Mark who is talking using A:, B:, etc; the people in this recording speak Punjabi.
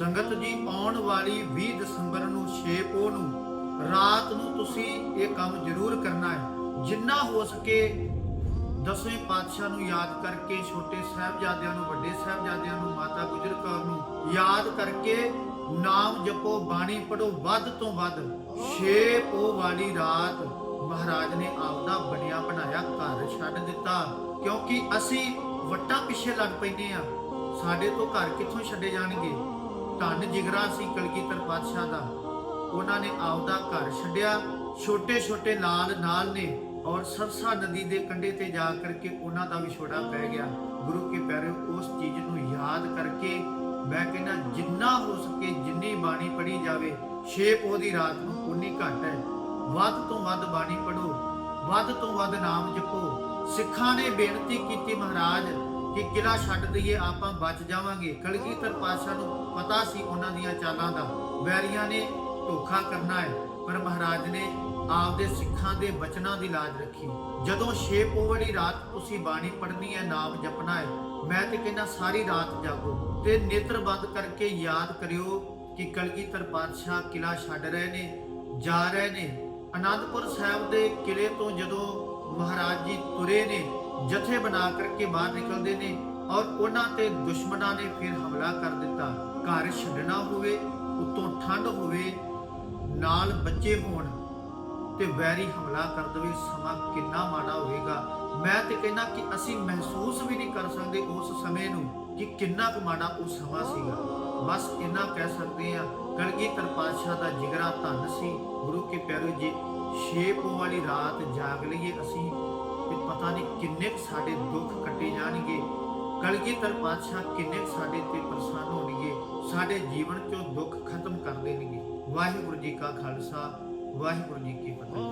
A: ਸੰਗਤ ਜੀ ਆਉਣ ਵਾਲੀ 20 ਦਸੰਬਰ ਨੂੰ 6 ਪੋਹ ਨੂੰ, ਰਾਤ ਨੂੰ ਤੁਸੀਂ ਇਹ ਕੰਮ ਜ਼ਰੂਰ ਕਰਨਾ ਹੈ। ਜਿੰਨਾ ਹੋ ਸਕੇ ਦਸਵੇਂ ਪਾਤਸ਼ਾਹ ਨੂੰ ਯਾਦ ਕਰਕੇ, ਛੋਟੇ ਸਾਹਿਬਜ਼ਾਦਿਆਂ ਨੂੰ, ਵੱਡੇ ਸਾਹਿਬਜ਼ਾਦਿਆਂ ਨੂੰ, ਮਾਤਾ ਗੁਜਰ ਕੌਰ ਨੂੰ ਯਾਦ ਕਰਕੇ ਨਾਮ ਜਪੋ, ਬਾਣੀ ਪੜੋ ਵੱਧ ਤੋਂ ਵੱਧ 6 ਪੋਹ ਵਾਲੀ ਰਾਤ ਮਹਾਰਾਜ ਨੇ ਆਪਦਾ ਬਣਿਆ ਬਣਾਇਆ ਘਰ ਛੱਡ ਦਿੱਤਾ। ਕਿਉਂਕਿ ਅਸੀਂ ਵੱਟਾਂ ਪਿੱਛੇ ਲੱਗ ਪੈਂਦੇ ਆ ਸਾਡੇ ਤੋਂ ਘਰ ਕਿੱਥੋਂ ਛੱਡੇ ਜਾਣਗੇ? ਧੰਨ ਜਿਗਰਾ ਸੀ ਕਲਗੀਧਰ ਪਾਤਸ਼ਾਹ ਦਾ। ਉਹਨਾਂ ਨੇ ਆਪਦਾ ਘਰ ਛੱਡਿਆ। ਛੋਟੇ ਛੋਟੇ ਲਾਲ ਨਾਲ ਨੇ ਔਰ ਸਰਸਾ ਨਦੀ ਦੇ ਕੰਢੇ ਤੇ ਜਾ ਕਰਕੇ ਉਹਨਾਂ ਦਾ ਵਿਛੋੜਾ ਪੈ ਗਿਆ। ਗੁਰੂ ਕੇ ਪਿਆਰੇ ਉਸ ਚੀਜ਼ ਨੂੰ ਯਾਦ ਕਰਕੇ ਮੈਂ ਕਹਿੰਦਾ, ਜਿੰਨਾ ਹੋ ਸਕੇ ਜਿੰਨੀ ਬਾਣੀ ਪੜ੍ਹੀ ਜਾਵੇ, ਛੇ ਪੋਹ ਦੀ ਰਾਤ ਨੂੰ ਉਨੀ ਘੱਟ ਹੈ। ਵੱਧ ਤੋਂ ਵੱਧ ਬਾਣੀ ਪੜੋ ਵੱਧ ਤੋਂ ਵੱਧ ਨਾਮ ਜਪੋ। ਸਿੱਖਾਂ ਨੇ ਬੇਨਤੀ ਕੀਤੀ ਮਹਾਰਾਜ ਕਿ ਕਿਲਾ ਛੱਡ ਦਈਏ ਆਪਾਂ, ਬਚ ਜਾਵਾਂਗੇ। ਕਲਗੀਧਰ ਪਾਤਸ਼ਾਹ ਨੂੰ ਪਤਾ ਸੀ ਉਹਨਾਂ ਦੀਆਂ ਚਾਲਾਂ ਦਾ। ਵੈਰੀਆਂ ਨੇ ਧੋਖਾ ਕਰਨਾ ਹੈ, ਪਰ ਮਹਾਰਾਜ ਨੇ ਆਪਦੇ ਸਿੱਖਾਂ ਦੇ ਬਚਨਾਂ ਦੀ ਲਾਜ ਰੱਖੀ। ਜਦੋਂ ਛੇ ਪੋਹ ਰਾਤ ਤੁਸੀਂ ਬਾਣੀ ਪੜ੍ਹਨੀ ਹੈ, ਨਾਮ ਜਪਣਾ ਹੈ, ਮੈਂ ਤੇ ਕਹਿੰਦਾ ਸਾਰੀ ਰਾਤ ਜਾਗੋ। ਤੇ ਨੇਤਰ ਬੰਦ ਕਰਕੇ ਯਾਦ ਕਰਿਓ ਕਿ ਕਲਗੀਧਰ ਪਾਤਸ਼ਾਹ ਕਿਲਾ ਛੱਡ ਰਹੇ ਨੇ, ਜਾ ਰਹੇ ਨੇ। ਅਨੰਦਪੁਰ ਸਾਹਿਬ ਦੇ ਕਿਲੇ ਤੋਂ ਜਦੋਂ ਮਹਾਰਾਜ ਜੀ ਤੁਰੇ ਨੇ ਜਥੇ ਬਣਾ ਕਰਕੇ ਬਾਹਰ ਨਿਕਲਦੇ ਨੇ ਔਰ ਉਹਨਾਂ ਤੇ ਦੁਸ਼ਮਣਾਂ ਨੇ ਫਿਰ ਹਮਲਾ ਕਰ ਦਿੱਤਾ। ਘਰ ਛੱਡਣਾ ਹੋਵੇ, ਉਤੋਂ ਠੰਡ ਹੋਵੇ, ਨਾਲ ਬੱਚੇ ਹੋਣ ਤੇ ਵੈਰੀ ਹਮਲਾ ਕਰ ਦਵੇ, ਸਮਾਂ ਕਿੰਨਾ ਮਾੜਾ ਹੋਵੇਗਾ। ਮੈਂ ਤੇ ਕਹਿੰਦਾ ਕਿ ਅਸੀਂ ਮਹਿਸੂਸ ਵੀ ਨਹੀਂ ਕਰ ਸਕਦੇ ਉਸ ਸਮੇਂ ਨੂੰ ਕਿ ਕਿੰਨਾ ਕੁ ਮਾੜਾ ਉਹ ਸਮਾਂ ਸੀਗਾ। ਬਸ ਇੰਨਾ ਕਹਿ ਸਕਦੇ ਆ ਕਲਗੀਧਰ ਪਾਤਸ਼ਾਹ ਦਾ ਜਿਗਰਾ ਧੰਨ ਸੀ। ਗੁਰੂ ਕੇ ਪਿਆਰੇ ਜੀ, ਛੇ ਪੋ ਵਾਲੀ ਰਾਤ ਜਾਗ ਲਈਏ ਅਸੀਂ। ਤੇ ਪਤਾ ਨਹੀਂ ਕਿੰਨੇ ਕੁ ਸਾਡੇ ਦੁੱਖ ਕੱਟੇ ਜਾਣਗੇ। ਕਲਗੀਧਰ ਪਾਤਸ਼ਾਹ, ਕਿੰਨੇ ਕੁ ਸਾਡੇ ਤੇ ਪ੍ਰਸੰਨ ਹੋਣਗੇ। ਸਾਡੇ ਜੀਵਨ ਚੋਂ ਦੁੱਖ ਖਤਮ ਕਰ ਦੇਣਗੇ। ਵਾਹਿਗੁਰੂ ਜੀ ਕਾ ਖਾਲਸਾ, ਵਾਹਿਗੁਰੂ ਜੀ ਕੀ ਫਤਿਹ।